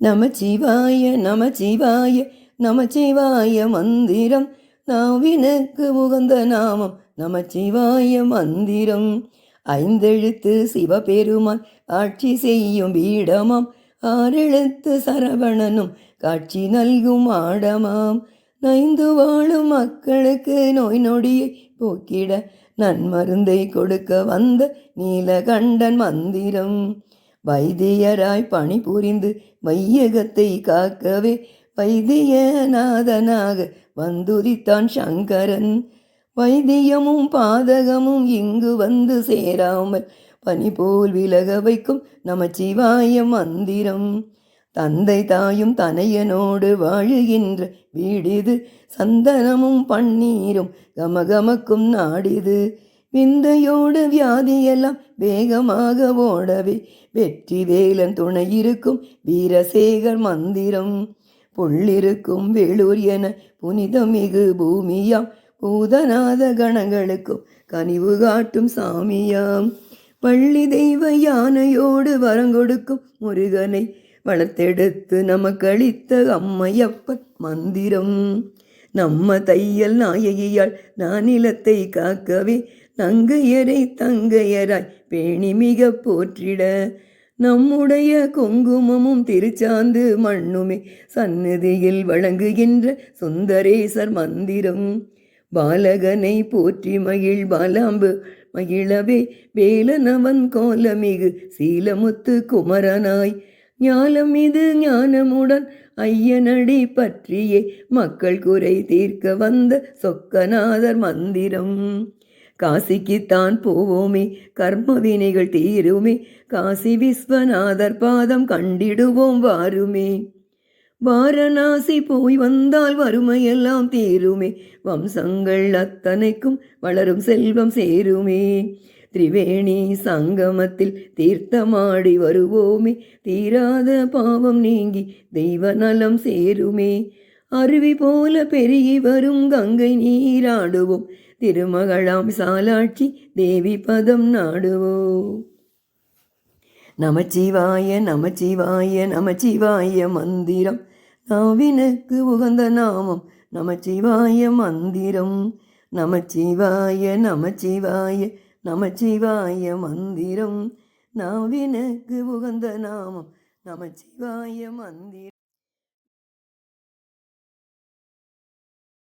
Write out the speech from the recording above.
நமச்சிவாய நமச்சிவாய நமச்சிவாய மந்திரம். நாவினுக்கு உகந்த நாமம் நமச்சிவாய மந்திரம். ஐந்தெழுத்து சிவபெருமான் ஆட்சி செய்யும் பீடமாம். ஆறெழுத்து சரவணனும் காட்சி நல்கும் ஆடமாம். நைந்து வாழும் மக்களுக்கு நோய் நொடியை போக்கிட நன்மருந்தை கொடுக்க வந்த நீலகண்டன் மந்திரம். வைத்தியராய் பணிபுரிந்து மையகத்தை காக்கவே வைத்தியநாதனாக வந்துரித்தான் சங்கரன். வைத்தியமும் பாதகமும் இங்கு வந்து சேராமல் பனிபோல் விலக வைக்கும் நமச்சிவாய மந்திரம். தந்தை தாயும் தனையனோடு வாழுகின்ற வீடிது சந்தனமும் பன்னீரும் கமகமக்கும் நாடிது. விந்தையோடு வியாதியெல்லாம் வேகமாக ஓடவே வெற்றி வேலன் துணை இருக்கும் வீரசேகர் மந்திரம். புள்ளிருக்கும் வேளூர் என புனிதமிகு பூமியாம். பூதநாத கணங்களுக்கும் கனிவு காட்டும் சாமியாம். பள்ளி தெய்வ யானையோடு வரங்கொடுக்கும் முருகனை வளர்த்தெடுத்து நமக்களித்த அம்மையப்பன் மந்திரம். நம்ம தையல் நாயகியால் நான் நிலத்தை காக்கவே தங்கையரை தங்கையராய் பேணி மிக போற்றிட. நம்முடைய குங்குமமும் திருச்சாந்து மண்ணுமே சந்நிதியில் வழங்குகின்ற சுந்தரேசர் மந்திரம். பாலகனை போற்றி மகிழ் பாலாம்பு மகிழவே வேலனவன் கோலமிகு சீலமுத்து குமரனாய். ஞானம் இது ஞானமுடன் ஐயனடி பற்றியே மக்கள் குறை தீர்க்க வந்த சொக்கநாதர் மந்திரம். காசிக்குத்தான் போவோமே கர்ம வினைகள் தீருமே. காசி விஸ்வநாதர் பாதம் கண்டிடுவோம் வாருமே. வாரணாசி போய் வந்தால் வறுமையெல்லாம் தீருமே. வம்சங்கள் அத்தனைக்கும் வளரும் செல்வம் சேருமே. திரிவேணி சங்கமத்தில் தீர்த்தமாடி வருவோமே. தீராத பாவம் நீங்கி தெய்வ நலம் சேருமே. அருவி போல பெருகி வரும் கங்கை நீராடுவோம். திருமகளாம் சாலாட்சி தேவி பதம் நாடுவோ. நமச்சிவாய நமச்சிவாய நமச்சிவாய மந்திரம். நாவினுக்கு உகந்த நாமம் நமச்சிவாய மந்திரம். நமச்சிவாய நமச்சிவாய நமச்சிவாய மந்திரம். நாவினுக்கு உகந்த நாமம் நமச்சிவாய மந்திரம்.